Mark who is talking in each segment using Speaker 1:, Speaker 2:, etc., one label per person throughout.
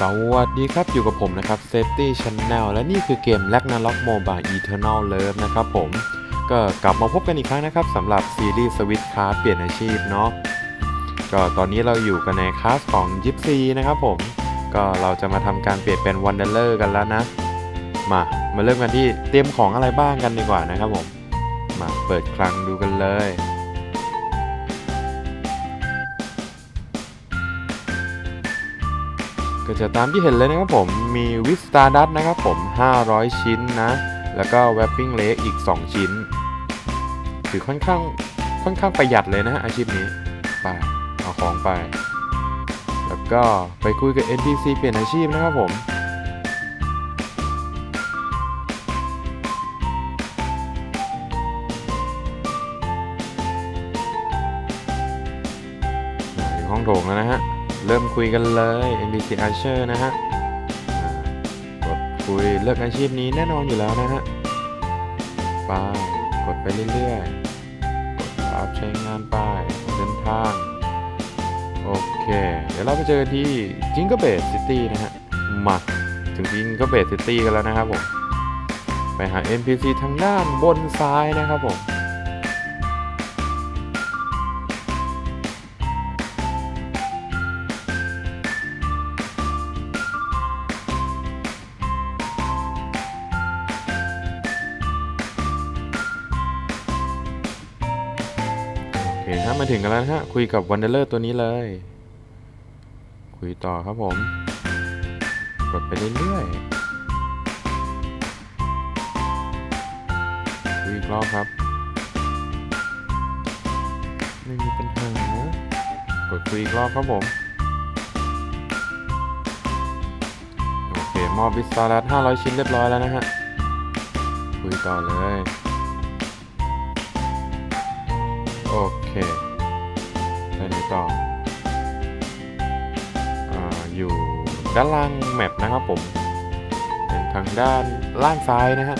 Speaker 1: สวัสดีครับอยู่กับผมนะครับ Safety Channel และนี่คือเกม Ragnarok Mobile Eternal Love นะครับผม ก็กลับมาพบกันอีกครั้งนะครับสำหรับซีรีส์ Switch Card เปลี่ยนอาชีพเนาะก็ตอนนี้เราอยู่กันในคลาสของ Gypsy นะครับผม ก็เราจะมาทำการเปลี่ยนเป็น Wanderer กันแล้วนะ มามาเริ่มกันที่เตรียมของอะไรบ้างกันดีกว่านะครับผม มาเปิดคลังดูกันเลย จะตามที่เห็นเลยนะครับผมมีวิสตาร์ดัตนะครับผม 500 ชิ้นนะ แล้วก็แวปปิ้งเลกอีก 2 ชิ้น ถือค่อนข้างค่อนข้างประหยัดเลยนะอาชีพนี้ ไป เอาของไป แล้วก็ไปคุยกับ NPC เปลี่ยนอาชีพนะครับผมห้องโถงแล้วนะฮะ เริ่มคุยกันเลย NPC Archer นะฮะกดคุยเลือกอาชีพนี้แน่นอนอยู่แล้วนะฮะไปกดไปเรื่อยๆ กดรับใช้งานไปเดินทาง โอเค เดี๋ยวเราไปเจอกันที่จิงเก r เบ e ซิตี้นะฮะ มาถึงจิงเก r เบ e ซิตี้กันแล้วนะครับผม ไปหา NPC ทางด้านบนซ้ายนะครับผม โอเคฮะมาถึงกันแล้วนะฮะคุยกับวันเดอร์ตัวนี้เลย คุยต่อครับผม กดไปเรื่อยๆคุยอีกรอบครับไม่มีปัญหากดคุยอีกรอบครับผมโอเคมอบวิสตารัส500 ชิ้นเรียบร้อยแล้วนะฮะคุยต่อเลย เคไปไหนต่อออยู่ด้านล่างแมปนะครับผมเป็นทางด้านล่างซ้ายนะฮะ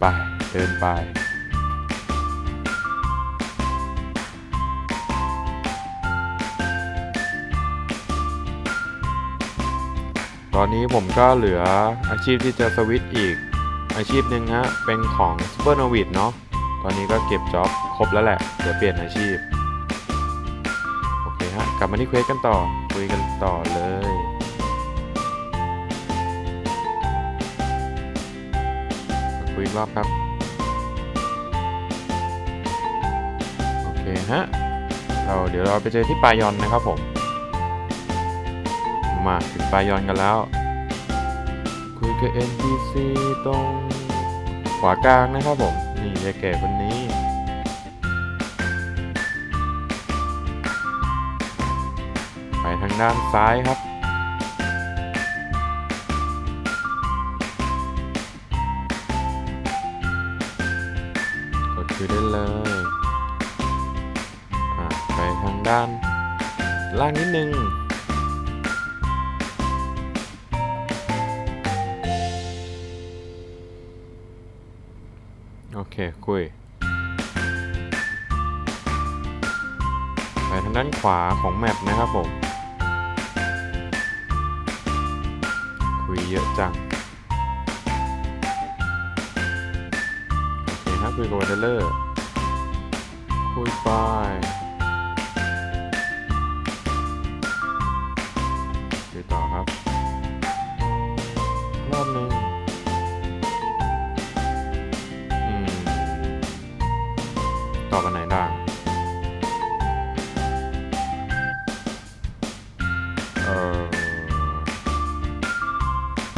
Speaker 1: ไป เดินไป ตอนนี้ผมก็เหลืออาชีพที่จะสวิตอีกอาชีพหนึ่งฮะ เป็นของ Super n o v i d เนาะ ตอนนี้ก็เก็บจ็อบครบแล้วแหละ เดี๋ยวเปลี่ยนอาชีพ โอเคฮะ กลับมาที่เควสกันต่อ คุยกันต่อเลย คุยอีกรอบครับ โอเคฮะ เราเดี๋ยวเราไปเจอที่ปายอนนะครับผม มาถึงปายอนกันแล้ว คุยกับ NPC ตรงขวากลางนะครับผม นี่ยายแก่คนนี้ไปทางด้านซ้ายครับ กดคุยได้เลยไปทางด้านล่างนิดนึง โอเค คุย ไปทางด้านขวาของแมปนะครับผม คุยเยอะจัง โอเคครับคุยกับวันเลอร์ คุยไป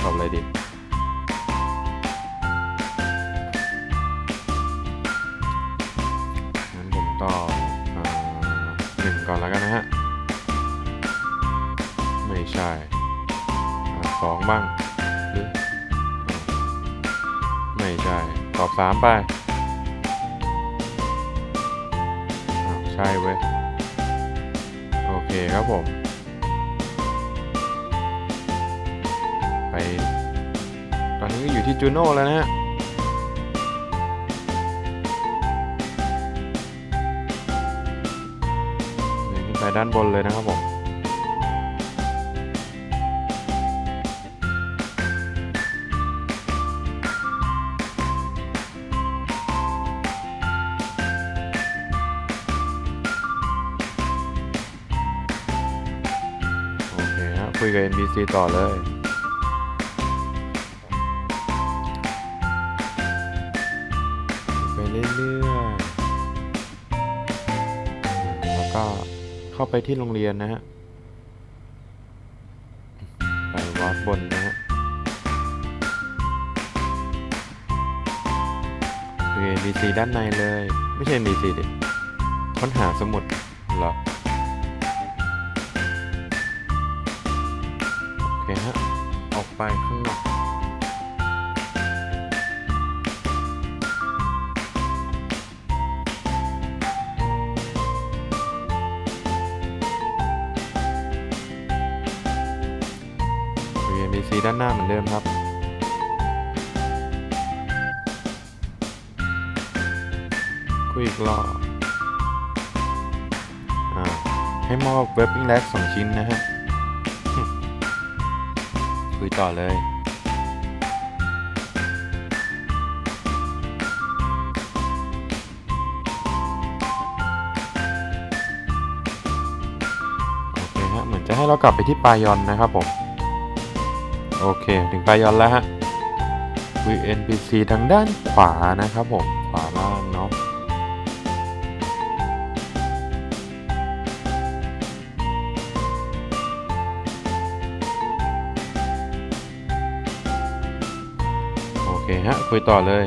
Speaker 1: ตอบอะไรดีงั้นผมตอบอ่าหนึ่งก่อนแล้วกันนะฮะ ไม่ใช่สองบ้างหรือไม่ใช่ ตอบสามไปใช่เว้ย โอเคครับผม ตอนนี้ก็อยู่ที่จูโน่แล้วนะฮะเดินขึ้นไปด้านบนเลยนะครับผมโอเคฮะคุยกับ NBC ต่อเลย เรื่อยๆ แล้วก็เข้าไปที่โรงเรียนนะฮะ ไปวอดบนนะฮะคือ NBC ด้านในเลย ไม่ใช่ NBC ดิค้นหาสมุดเหรอ โอเคฮะ ออกไปข้างนอก CC ด้านหน้าเหมือนเดิมครับ คุยอีกรอบให้มอบเว็บปิ้งแลกสองชิ้นนะฮะ คุยต่อเลยโอเคฮะเหมือนจะให้เรากลับไปที่ปายอนนะครับผม โอเค ถึงปลายอนแล้วฮะ VNPC ทางด้านขวานะครับผม ขวาล่างเนาะโอเคฮะ คุยต่อเลย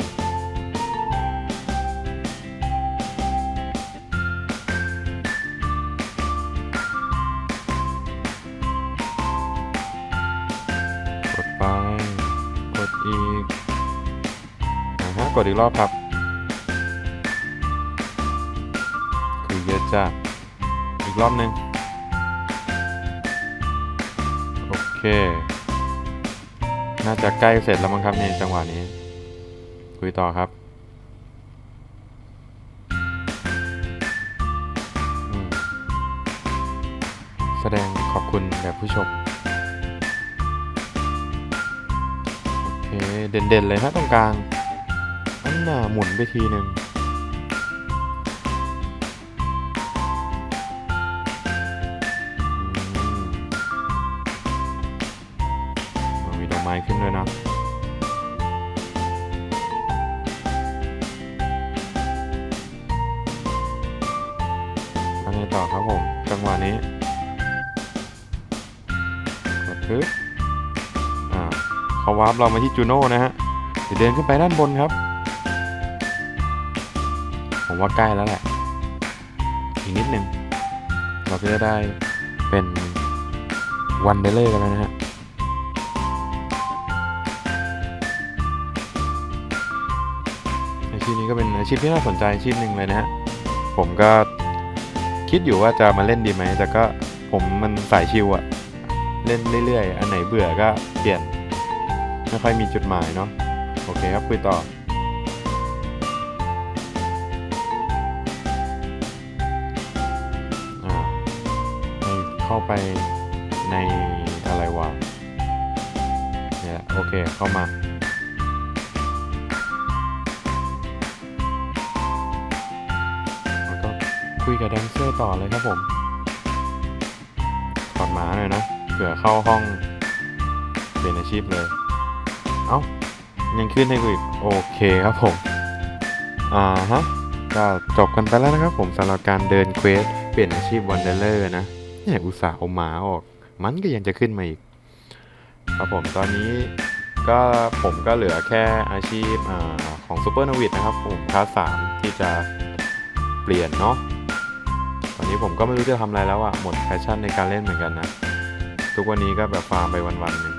Speaker 1: ไปกดอีกนะฮะกดอีกรอบครับ คือเยอะจ้ะอีกรอบหนึ่งโอเค น่าจะใกล้เสร็จแล้วมั้งครับในจังหวะนี้ คุยต่อครับแสดงขอบคุณแด่ผู้ชม เด่นๆเลยฮะตรงกลางอันน่าหมุนไปทีหนึ่งม,มีดอกไม้ขึ้นด้วยนะอันนี้ต่อครับผม จังหวะนี้กดปึ๊บอ่า เขาวาร์ปเรามาที่จูโน่นะฮะเดี๋ยวเดินขึ้นไปด้านบนครับ ผมว่าใกล้แล้วแหละ อีกนิดหนึ่งเราก็จะได้เป็นวันเดเลอร์กันแล้วนะฮะอาชีพนี้ก็เป็นอาชีพที่น่าสนใจอาชีพหนึ่งเลยนะฮะ ผมก็คิดอยู่ว่าจะมาเล่นดีไหม แต่ก็ผมมันสายชิวอะเล่นเรื่อยๆ อันไหนเบื่อก็เปลี่ยน ไม่ค่อยมีจุดหมายเนาะโอเคครับคุยต่ออ่าให้เข้าไปในอะไรวะเนี่ยโอเคเข้ามาแล้วก็คุยกับแดนเซอร์ต่อเลยครับผมถอดหมาหน่อยนะเผื่อเข้าห้องเปลี่ยนอาชีพเลย เอ้ายังขึ้นให้กูอีกโอเคครับผม อ่าฮะ ก็จบกันไปแล้วนะครับผมสำหรับการเดินเควส เปลี่ยนอาชีพวันเดอร์เลอร์นะเนี่ยอุตส่าห์เอาหมาออก มันก็ยังจะขึ้นมาอีก ครับผมตอนนี้ก็ผมก็เหลือแค่อาชีพอของซูเปอร์นวิดนะครับ ผมคลาสสามที่จะเปลี่ยนเนาะตอนนี้ผมก็ไม่รู้จะทำอะไรแล้วอะหมดแพชชั่นในการเล่นเหมือนกันนะ ทุกวันนี้ก็แบบฟาร์มไปวันๆหนึ่ง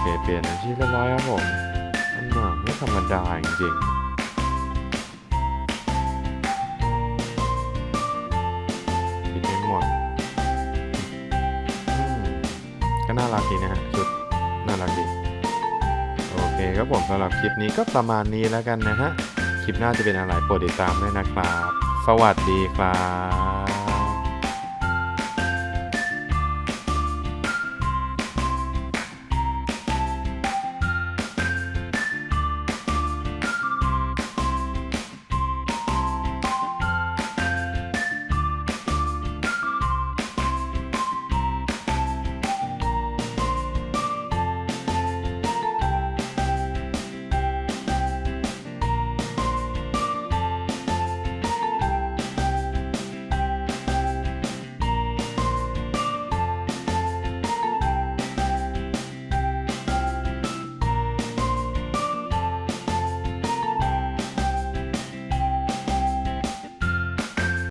Speaker 1: เคเปลี่ยนอาชีพเรียบร้อยครับผมอันน่ะไม่ธรรมดาจริงๆปิดไม่หมดก็น่ารักดีนะฮะชุดน่ารักดีโอเคครับผมสำหรับคลิปนี้ก็ประมาณนี้แล้วกันนะฮะ คลิปหน้าจะเป็นอะไรโปรดติดตามด้วยนะครับ สวัสดีครับ